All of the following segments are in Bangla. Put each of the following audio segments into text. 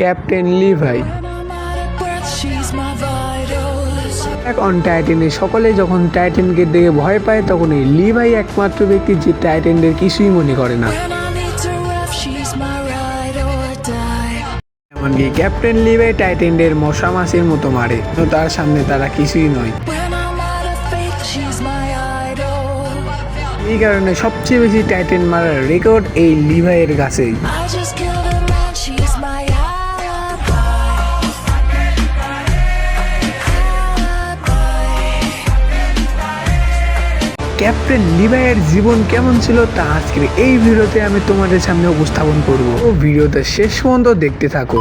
ক্যাপ্টেন লিভাই এক অন টাইটেনে, সকলে যখন টাইটেনকে দেখে ভয় পায়, তখন এই লিভাই একমাত্র ব্যক্তি যে টাইটেনদের কিছুই মনে করে না. এমনকি ক্যাপ্টেন লিভাই টাইটেনদের মশা মাসির মতো মারে তো তার সামনে তারা কিছুই নয়. এই কারণে সবচেয়ে বেশি টাইটেন মারার রেকর্ড এই লিভাইয়ের কাছেই ক্যাপ্টেন লিভাইয়ের জীবন কেমন ছিল তা আজকের এই ভিডিওতে আমি তোমাদের সামনে উপস্থাপন করব। ও ভিডিওটা শেষ পর্যন্ত দেখতে থাকো।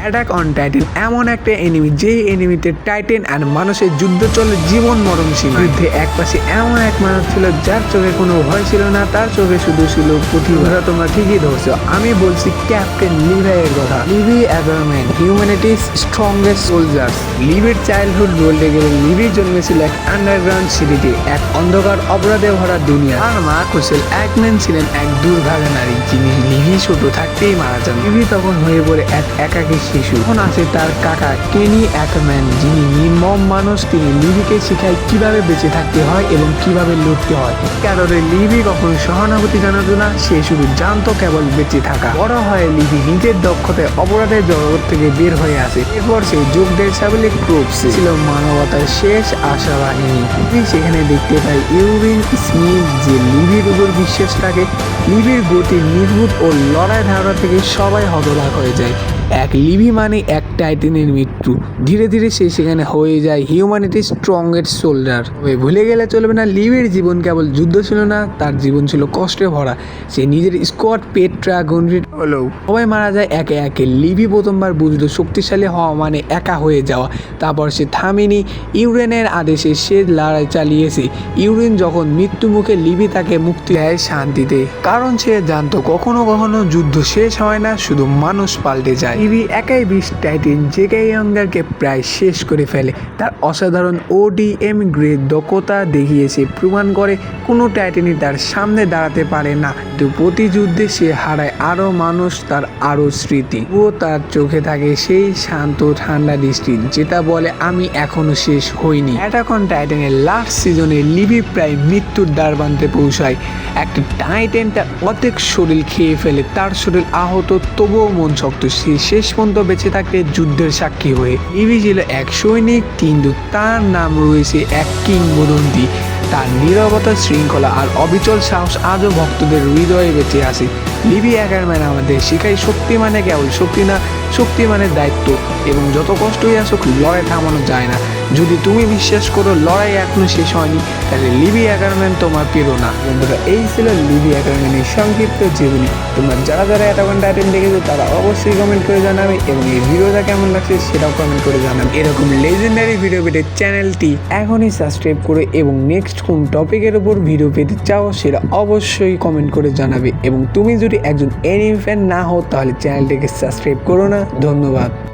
অ্যাটাক অন টাইটেন এমন একটা এনিমি যেই এনিমিতে টাইটেন আর মানুষের যুদ্ধ চলে জীবন মরণ সীমা যুদ্ধে এক পাশে এমন এক মানুষ ছিল যার চোখে কোনো ভয় ছিল না তার চোখে শুধু ছিল প্রতিভা তোমরা ঠিকই ধরছো। আমি বলছি ক্যাপ্টেন লিভাইয়ের কথা। Levi Ackerman humanity's strongest soldiers লিভির childhood বলতে গেলে লিভি জন্মেছিল এক আন্ডারগ্রাউন্ড সিটিতে এক অন্ধকার অপরাধে ভরা দুনিয়া। আর মা কুশেল একম্যান ছিলেন এক দুর্ভাগা নারী যিনি লিভি ছোট থাকতেই মারা যান। লিভি তখন হয়ে পড়ে এক একাকী শিশু। তখন আছে তার কাকা, কেনি একম্যান যিনি নির্মম মানুষ, তিনি লিভিকে শেখায় কীভাবে বেঁচে থাকতে হয় এবং কীভাবে লড়তে হয়। কারণে লিভি কখনো সহানুভূতি জানাতো না, সে শুধু জানতো কেবল বেঁচে থাকা। বড় হয় লিভি নিজের দক্ষতায় অপরাধের জগৎ থেকে বের হয়ে আসে। এরপর সে যোগ দেয় সাবেলিক ক্রুপস ছিল মানবতার শেষ আশা বাহিনী। লিভি সেখানে দেখতে পাই ইউরিন স্মিথ যে লিভির উপর বিশ্বাস রাখে। লিভির গতি নির্ভুত ও লড়াই ধারা থেকে সবাই হতবাক হয়ে যায়। এক লিভি মানে এক টাইটেনের মৃত্যু। ধীরে ধীরে সে সেখানে হয়ে যায় হিউম্যানিটি স্ট্রংগেস্ট সোল্ডার ভুলে গেলে চলবে না লিভির জীবন কেবল যুদ্ধ ছিল না তার জীবন ছিল কষ্টে ভরা। সে নিজের স্কোয়াড পেট্রা গন্ড্রিট হলেও সবাই মারা যায় একে একে। লিভি প্রথমবার বুঝলো শক্তিশালী হওয়া মানে একা হয়ে যাওয়া। তারপর সে থামেনি। ইউরেনের আদেশে সে লড়াই চালিয়েছে। ইউরেন যখন মৃত্যু মুখে লিভি তাকে মুক্তি দেয় শান্তিতে। কারণ সে জানতো কখনো কখনো যুদ্ধ শেষ হয় না শুধু মানুষ পাল্টে যায়। লিভি একাই বিশ টাইটেন জেকে ইয়ঙ্গারকে প্রায় শেষ করে ফেলে। তার অসাধারণ ওডিএম গ্রেড দক্ষতা দেখিয়েছে, প্রমাণ করে কোনো টাইটেনই তার সামনে দাঁড়াতে পারে না। কিন্তু প্রতিযুদ্ধে সে হারায় আরও মানুষ, তার আরও স্মৃতি। ও তার চোখে থাকে সেই শান্ত, ঠান্ডা দৃষ্টি, যেটা বলে, আমি এখনও শেষ হইনি। অ্যাটাক অন টাইটেনের লাস্ট সিজনে লিভি প্রায় মৃত্যুর দ্বার বানতে পৌঁছায়। একটা টাইটেন তার অর্ধেক শরীর খেয়ে ফেলে, তার শরীর আহত, তবুও মন শক্ত। সে শেষ পর্যন্ত বেঁচে থাকে যুদ্ধের সাক্ষী হয়ে। ইভি ছিল এক সৈনিক কিন্তু তার নাম রয়েছে এক কিংবদন্তি। তার নিরবতা, শৃঙ্খলা আর অবিচল সাহস আজও ভক্তদের হৃদয়ে বেঁচে আছে। লিবি একারম্যান আমাদের শেখায় শক্তি মানে কেবল শক্তি না, শক্তি মানে দায়িত্ব। এবং যত কষ্টই আসুক, লড়াই থামানো যায় না। যদি তুমি বিশ্বাস করো লড়াই এখনও শেষ হয়নি, তাহলে লিবি একারম্যান তোমার প্রেরণা। বন্ধুরা, এই ছিল লিবি একারম্যানের সংক্ষিপ্ত জীবনী। তোমরা যারা যারা এতক্ষণ টাইটেন দেখেছ, তারা অবশ্যই কমেন্ট করে জানাবে এবং এই ভিডিওটা কেমন লাগছে সেটাও কমেন্ট করে জানাবে। এরকম লেজেন্ডারি ভিডিও পেতে চ্যানেলটি এখনই সাবস্ক্রাইব করে এবং নেক্সট কোন টপিকের উপর ভিডিও পেতে চাও, সেটা অবশ্যই কমেন্ট করে জানাবে। এবং তুমি যদি একজন এনিমি ফ্যান না হও তাহলে চ্যানেলটিকে সাবস্ক্রাইব করো না। ধন্যবাদ।